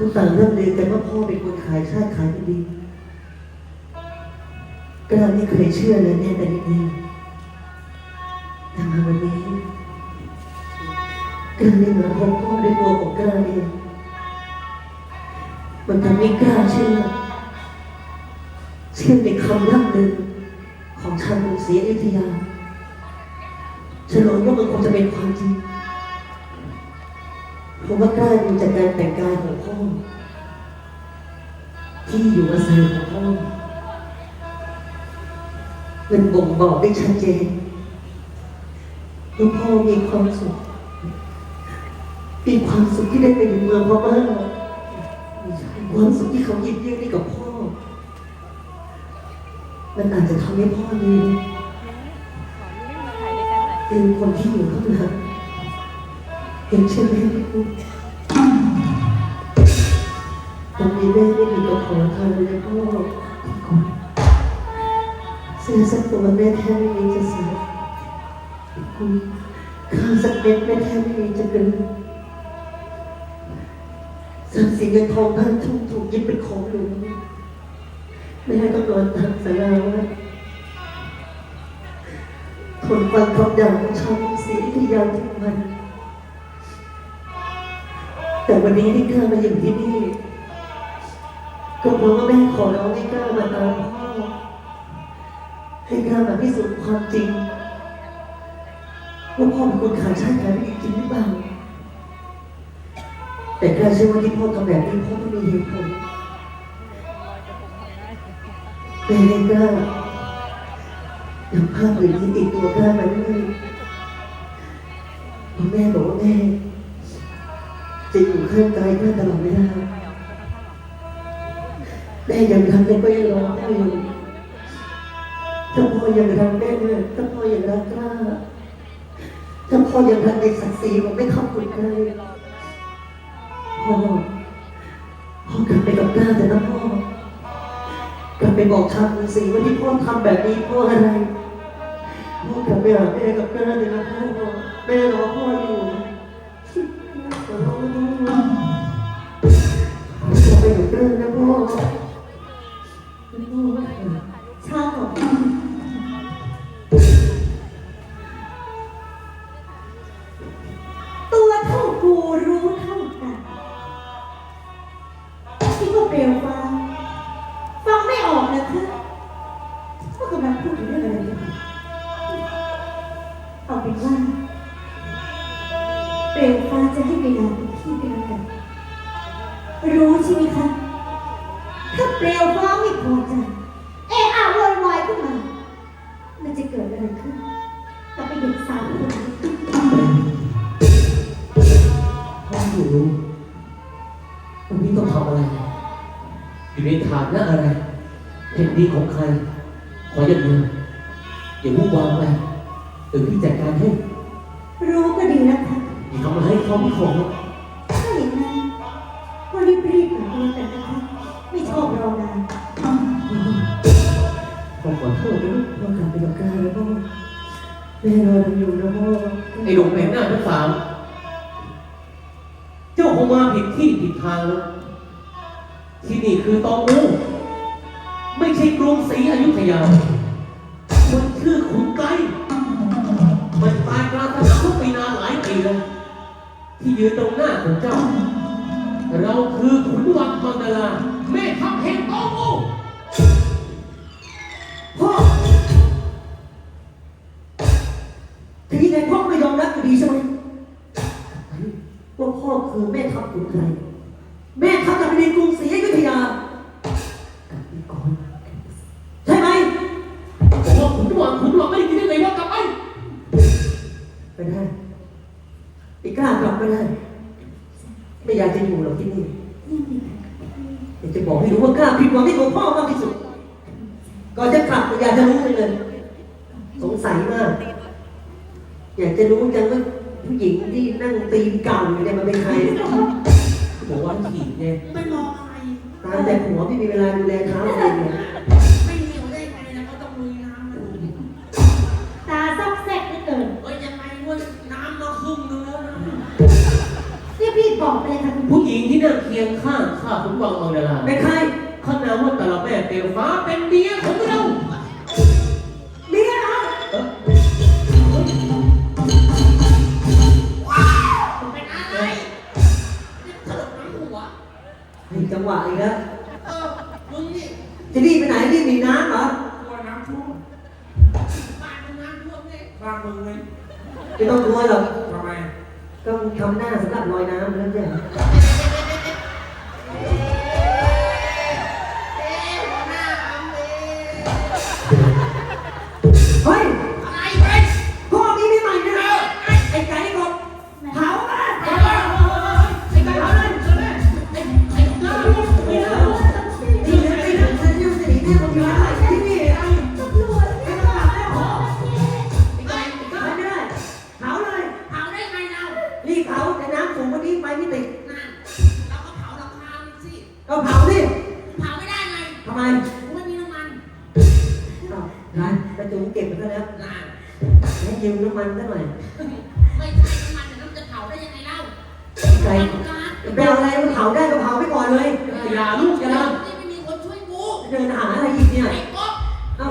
เขาต่างเรื่องลือกันว่าพ่อเป็นคนขายชาติขายแผ่นดินกล้าไม่เคยเชื่อเลยแม้แต่นิดเดียวแต่มาวันนี้กล้าได้มาพบพ่อด้วยตัวของกล้าเองมันทำให้กล้าเชื่อ เชื่อในคำล่ำลือของชาวกรุงศรีอยุธยาฉลองว่ามันคงจะเป็นความจริง เพราะว่ากล้าดูจากการแต่งกายของพ่อ ที่อยู่อาศัยของพ่อ มันบ่งบอกได้ชัดเจนว่าพ่อมีความสุข มีความสุขที่ได้ไปอยู่เมืองพม่าความสุขที่เขายิบยื่นให้กับพ่อ มันอาจจะทำให้พ่อลืมลืมคนที่อยู่ข้างหลัง เห็นใช่ไหมพี่ปุ๊ตอนนี้แม่ไม่มีกระขอทานเลยพ่อที่ก่อนเสื้อสักตัวแม่แทบไม่มีจะใส่พี่ปุ๊ข้าวสักเม็ดแม่แทบไม่มีจะกินทรัพย์สินเงินทองบ้านทุ่งถูกยึดเป็นของหลวงแม่ต้องนอนทางสาราว่าทนฟังคำด่าของชาวกรุงศรีอยุธยาทุกวัน แต่วันนี้ที่กล้ามาอยู่ที่นี่ก็เพราะว่าแม่ขอร้องให้กล้ามาตามพ่อให้กล้ามาพิสูจน์ความจริงว่าพ่อเป็นคนขายชาติขายไม่จริงหรือเปล่าแต่กล้าเชื่อว่าที่พ่อทำแบบนี้พ่อต้องมีเหตุผลแม่ให้กล้านำภาพผืนนี้ติดตัวกล้ามาด้วยแม่บอกว่าแม่ จะอยู่ข้างกายกล้าตลอดเวลาแม่ยังรักก็ยังรอพ่ออยู่ถ้าพ่อยังรักแม่เนี่ยถ้าพ่อยังรักกล้าถ้าพ่อยังรักในศักดิ์ศรีของไม่เข้าคุณใครพ่อพ่อกลับไปกับกล้าแต่นะพ่อกลับไปบอกชาวกรุงศรีว่าที่พ่อทำแบบนี้พ่ออะไรพ่อกลับไปหาแม่กับกล้าเลยนะพ่อแม่รอพ่ออยู่ เขาไม่ขอถ้าอย่างนั้นก็รีบๆหน่อยก็แล้วกันนะคะไม่ชอบรอนานพ่อขอโทษนะพ่อกลับไปกับกายแล้วพ่อแม่รออยู่นะพ่อไอ้หนุ่มเหม็นหน้าทั้งสาม เจ้าคงมาผิดที่ผิดทางแล้วที่นี่คือตองอูไม่ใช่กรุงศรีอยุธยา ยืนตรงหน้าของเจ้า เราคือขุนวังมังดาลาแม่ทัพแห่งตองอูพ่อทีนี้พ่อไม่ยอมรับอยู่ดีใช่ไหมว่าพ่อคือแม่ทัพขุนไกร เก่าอยู่เนี่ยมันเป็นใครบอกว่าถีบไงไปมองอะไรตามแต่ผัวไม่มีเวลาดูแลเท้าเองเนี่ยไม่เหนียวได้ไงนะก็ต้องลุยน้ำนะตาซอกแซกเหลือเกินเอ้ยยังไงว้ยน้ำมาครึ่งนึงแล้วนะเรียบรีบบอกไปเลยค่ะคุณผู้หญิงที่นั่งเคียงข้างข้าขุนวังมังดาราเป็นใครเขานามว่าตาลแม่เปลวฟ้าเป็นเมียของเรา สำหรับลอยน้ำแล้วเนี่ย กระจุงเก็บไปแล้วนั่นให้ยืมน้ำมันซะหน่อยไม่ใช่น้ำมันแต่น้ำจะเผาได้ยังไงเล่าไก่ต้องการไปเอาอะไรมันเผาได้ก็เผาไปก่อนเลยอย่าลูกอย่านี่ไม่มีคนช่วยกูเดินหาอะไรอีกเนี่ยไอ้ก๊อฟเอ้า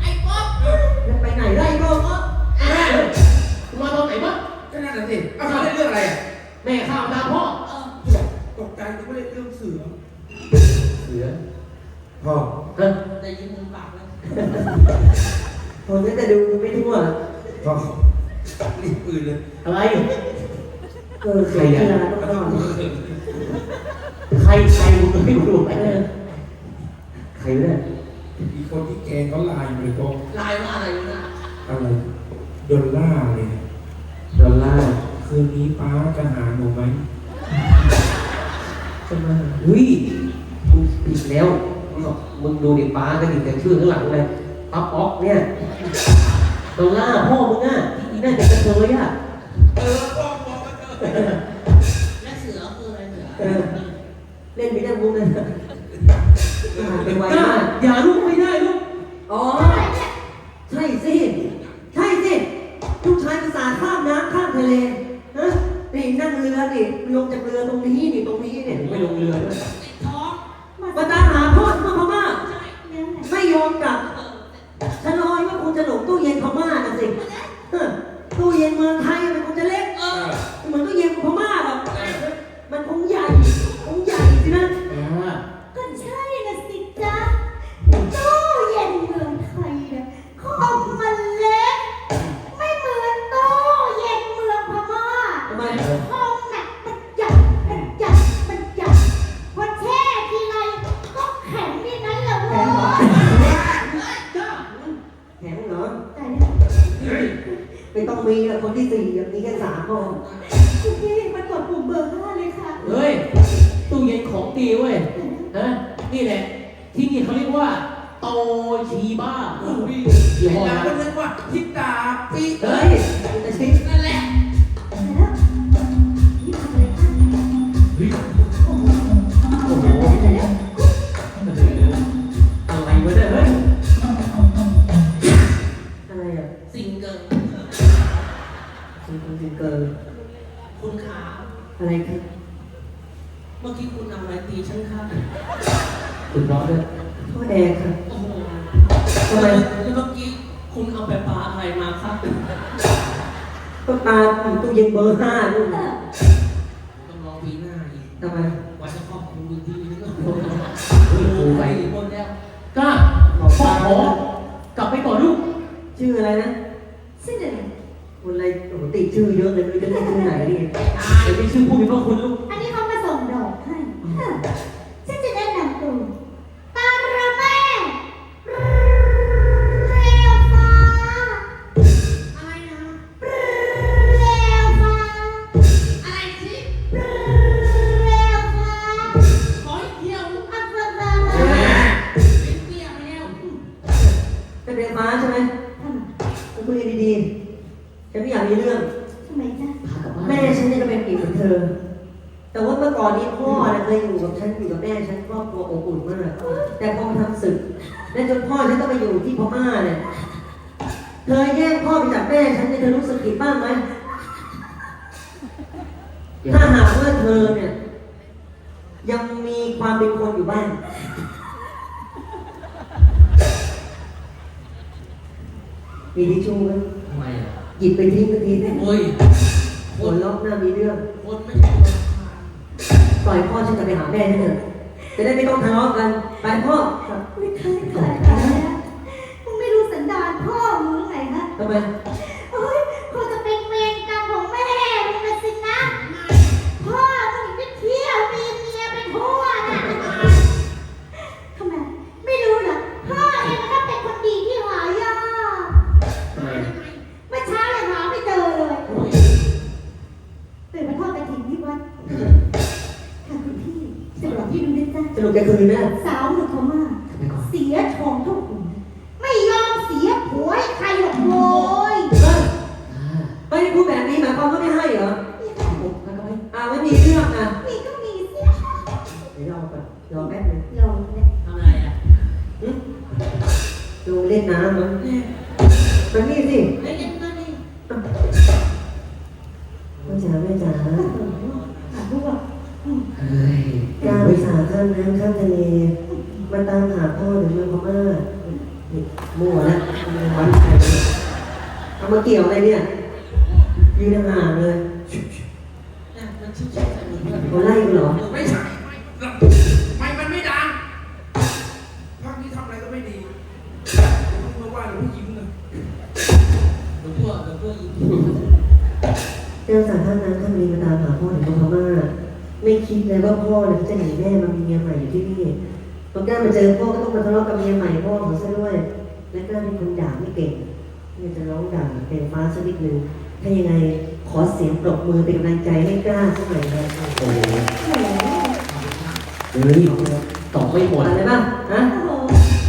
ไอ้ก๊อฟแล้วไปไหนได้ก็แม่มาตอนไหนวะก็นั่นน่ะสิเอาเขาเล่นเรื่องอะไรอะแม่ข้าวตามพ่อเออตกใจกูไม่เล่นเรื่องเสือเสือพ่อฮะได้ยินมึงปากแล้ว คนก็จะดูไม่ทั่วพ่อรีบปืนเลยอะไร เออใครเวลาต้องรอดใครใครมึงไม่รู้เออใครเนี่ยอีกคนที่แกงเขาลายอยู่เลยพ่อลายว่าอะไรวะนะอะไรดอลล่าร์เลยดอลลาร์คืนนี้ป้าจะหาหนูไหมจะมาเฮ้ยมึงผิดแล้วมึงบอกมึงดูดิป้าก็ดิแต่ชื่อข้างหลังเลย ปั๊บอ๊อกเนี่ยดอลลาร์พ่อมึงอะที่อีน่าจะกระเทยอะเออพ่อพ่อก็เจอและเสือคืออะไรเสือเออเล่นไม่ได้มุกเลยผ่านไปไวกล้ามากอย่าลูกไม่ได้ลูกอ๋อใช่สิใช่สิลูกชายภาษาห์ข้ามน้ำข้ามทะเลฮะนี่นั่งเรือนี่ลงจากเรือตรงนี้นี่ตรงนี้เนี่ยไม่ลงเรือด้วย ค่สามพอคุณพี่มากดปุ่มเบอร์ห้าเลยค่ะเฮ้ย ตู้เย็นของดีเว้ยนะนี่แหละ ที่นี่เขาเรียกว่า โตชีบ้ายี่เห็นห้อแล้วก็นั้นนึกว่าทิตาปีเฮ้ย เอาไปปลาอะไรมาครับก็ตาอยู่ตู้เย็นเบอร์ห้านู่นเออต้องรอปีหน้าอีกทำไมว่าจะครอบครัวดีทีนึงก็เฮ้ยครูไปหมดแล้วกล้าพ่อขอกลับไปก่อนลูก ชื่ออะไรนะซึ่งเดี๋ยวนี้คนอะไรโอ้โหติดชื่อเยอะเลยไม่รู้จะเรียกชื่อไหนดีเดี๋ยวไปชื่อผู้มีพระคุณลูก ม่อยากมีเรื่อง ทำไมจ๊ะพากลับบ้านแม่ฉันเนี่ยก็เป็นอีกเหมือนเธอ แต่ว่าเมื่อก่อนนี้พ่อเนี่ยเคยอยู่กับฉันอยู่กับแม่ฉันครอบครัวอบอุ่นมาก แต่พอมาทำศึก และจนพ่อฉันต้องไปอยู่ที่พม่าเนี่ย เธอแย่งพ่อไปจากแม่ฉันเนี่ยเธอรู้สึกผิดบ้างไหมถ้าหากว่าเธอเนี่ย ยังมีความเป็นคนอยู่บ้าง มีทิชชู่ไหมทำไมอะ หยิบไปทิ้งก็ทีนึงโอ้ยหัวล็อกหน้ามีเรื่อง คนไม่ใช่คนผ่านปล่อยพ่อฉันจะไปหาแม่ฉันเถอะจะได้ไม่ต้องทะเลาะกัน ไปพ่อไม่เคยเกิดอะไรนะมึงไม่รู้สันดานพ่อมึงไงฮะทำไม พูดแบบนี้หมายความว่าไม่ให้เหรออ่าไม่มีเรื่องนะมีก็มีสิเดี๋ยวรอก่อนรอแป๊บนึงลองเนี่ยทำอะไรอะหึลงเล่นน้ำมั้งเนี่ยมันนี่สิเล่นกันนะนี่แม่จ๋าแม่จ๋าถามพวกเฮ้ยกล้าไปสาข้ามน้ำข้ามทะเลมาตามหาพ่อหรือเมืองพม่านี่มั่วแล้ววันไทยเอามาเกี่ยวอะไรเนี่ยยืนห่างเลย เนี่ยมันชิวๆใส่มือเพื่อน เขาไล่กูเหรอ ไม่ใช่ไม่ไม่มันไม่ดังภาคนี้ทำอะไรก็ไม่ดี เมื่อว่าหรือผู้หญิงเลยหลวงพ่อหลวงพ่อยิงเจ้าสาข้ามน้ำข้ามทะเลมาตามหาพ่อหรือเมืองพม่าไม่คิดเลยว่าพ่อเนี่ยจะหนีแม่มามีเมียใหม่อยู่ที่นี่พอกล้ามาเจอพ่อก็ต้องมาทะเลาะกับเมียใหม่พ่อของซะด้วย และกล้าเป็นคนด่าไม่เก่งเนี่ยจะร้องด่าเป็นฟ้าสักนิดนึงถ้ายังไงขอเสียงปรบมือเป็นกำลังใจให้กล้าสักหน่อยนะโอ้โหเฮ้ยตอบไม่หมดอะไรบ้างฮะ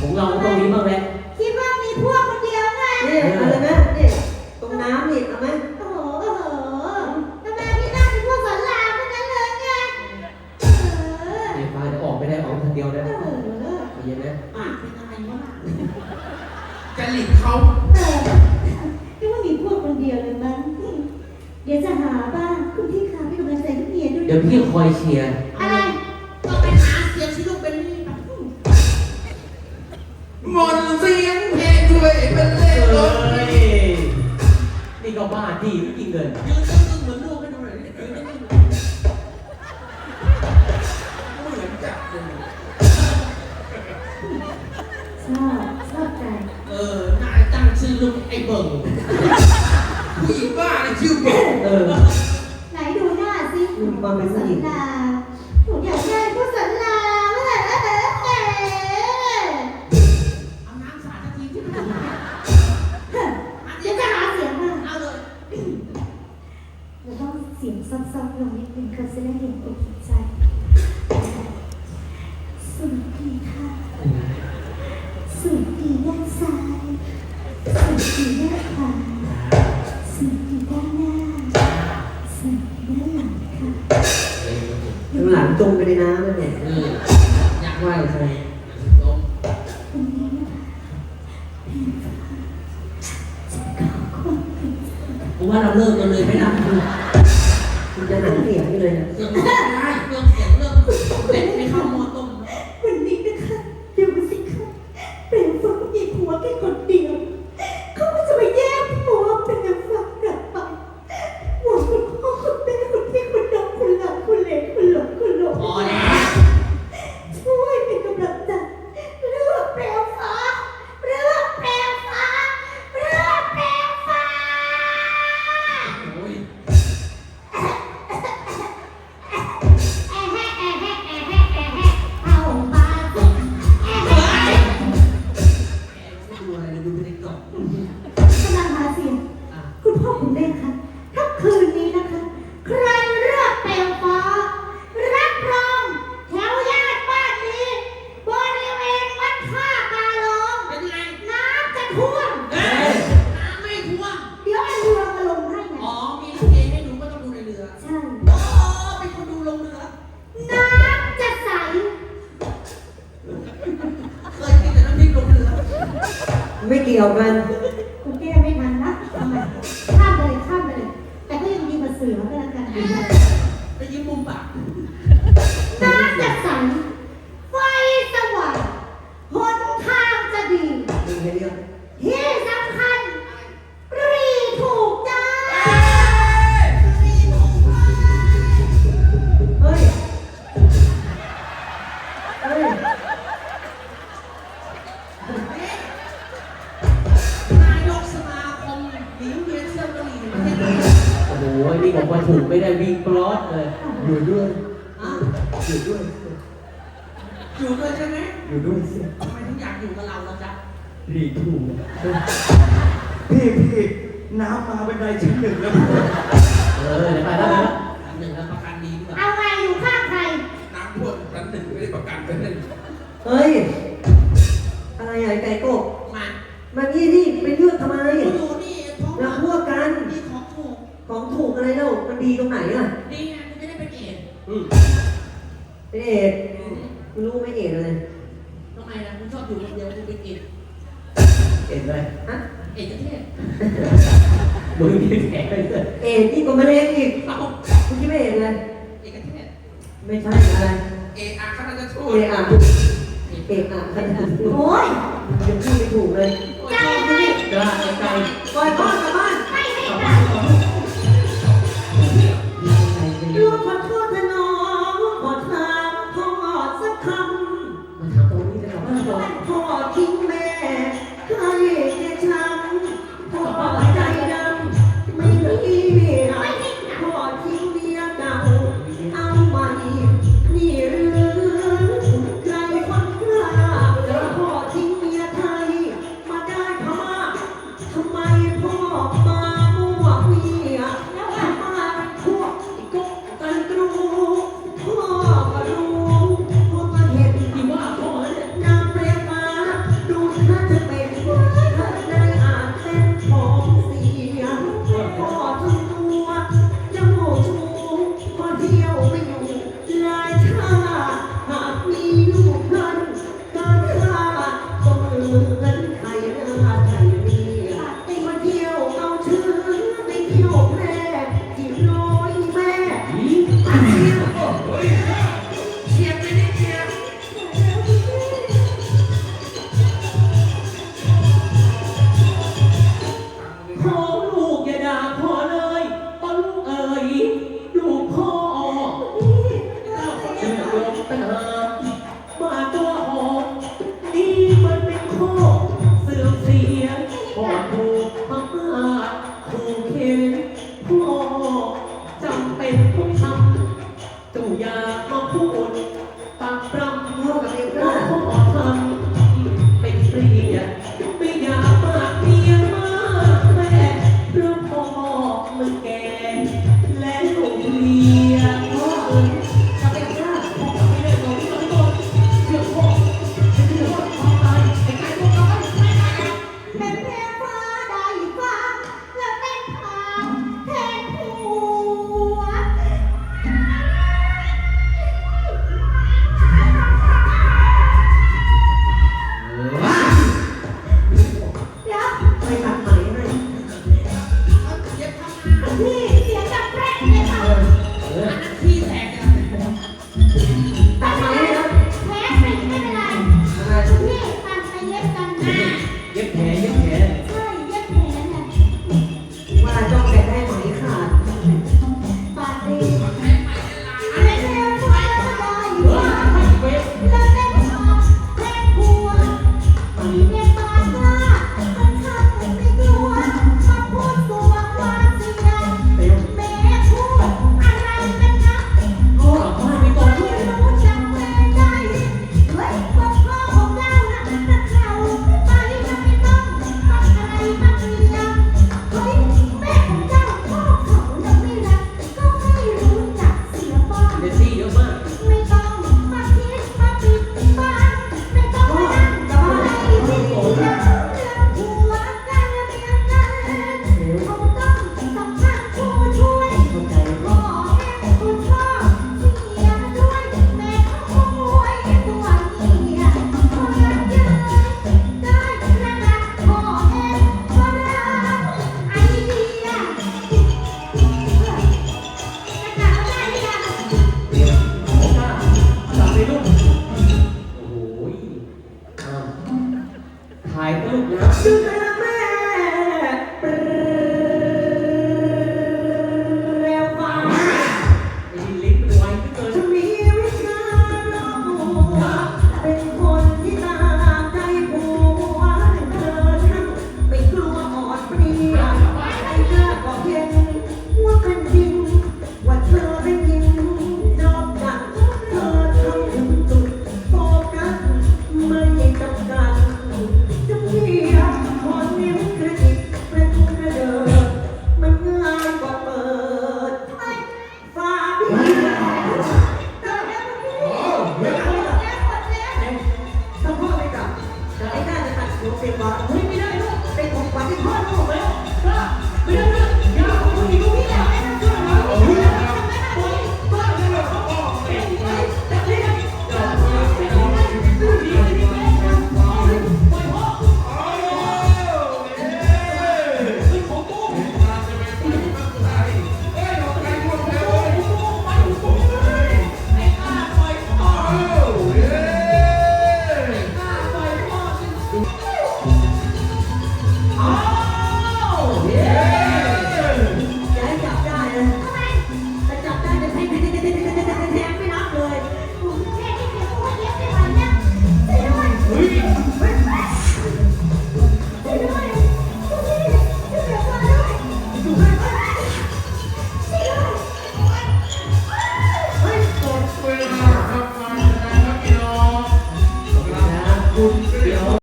ของเราต้องมีบ้างแหละ เดียวนะเออใจเย็นนะปากเป็นอะไรวะน่ะจะหลีกเขาเออคิดว่ามีพวกคนเดียวเลยมั้งเดี๋ยวจะหาบ้างคุณพี่คะพี่กำลังใจพี่เมียด้วยเดี๋ยวพี่คอยเชียร์อะไรก็ไปหาเสียงที่ลูกเป็นนี่ปะมนต์เสียงเพลงช่วยเป็นเล่นรถเฮ้ยนี่ก็บ้าดีไม่กินเงินยืนตึ้งๆเหมือนลูก สิมีความ กูว่าเราเลิกกันเลยไม่นับดูคุณจะหันเสียงนี่เลยนะเรื่องเสียงได้เรื่องเสียงเรื่องเด็ก ล้า โ